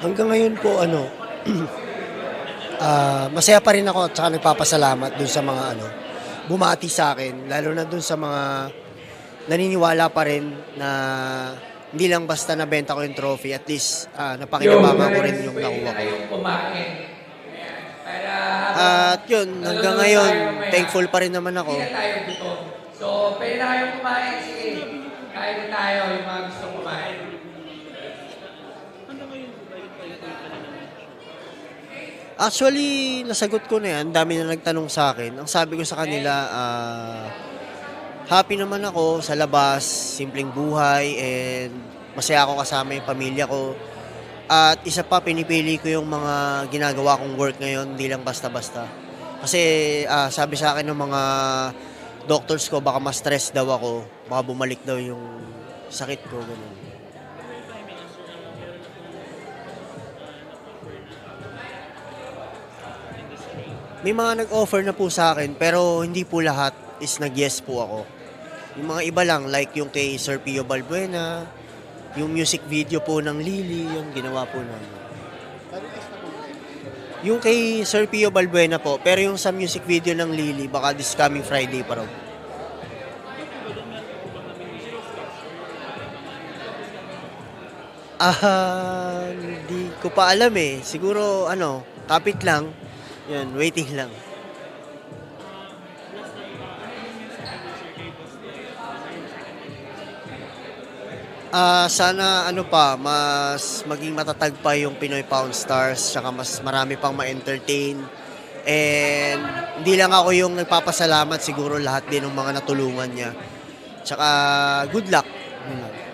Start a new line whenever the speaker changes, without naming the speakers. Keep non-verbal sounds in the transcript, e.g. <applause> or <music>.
Hanggang ngayon po ano, <clears throat> ah, masaya pa rin ako at saka nagpapasalamat dun sa mga ano, bumati sa akin, lalo na dun sa mga naniniwala pa rin na hindi lang basta nabenta ko yung trophy, at least ah, napakinabangan ko rin yung nakuha ko. Yun, hanggang ngayon, thankful pa rin naman ako.
Hindi na tayo gutom. So, pwede na kayong kumain. Sige. Kain na tayo yung mga gusto kumain.
Naman?
Actually, nasagot ko na yan. Ang dami na nagtanong sa akin. Ang sabi ko sa kanila, ah, happy naman ako sa labas, simpleng buhay, and masaya ako kasama yung pamilya ko. At isa pa, pinipili ko yung mga ginagawa kong work ngayon, hindi lang basta-basta. Kasi ah, sabi sa akin ng mga doctors ko, baka ma-stress daw ako, baka bumalik daw yung sakit ko. Ganun. May mga nag-offer na po sa akin pero hindi po lahat is nag-yes po ako. Yung mga iba lang like yung kay Sir Pio Balbuena, yung music video po ng Lily, yung ginawa po namin. Yung kay Sir Pio Balbuena po, pero yung sa music video ng Lily, baka this coming Friday pa raw. Ah, hindi ko pa alam eh. Siguro ano, kapit lang. Yun, waiting lang. Ah, sana ano pa, mas maging matatag pa yung Pinoy Pound Stars, tsaka mas marami pang ma-entertain. And hindi lang ako yung nagpapasalamat, siguro lahat din ng mga natulungan niya. Tsaka good luck. Lang.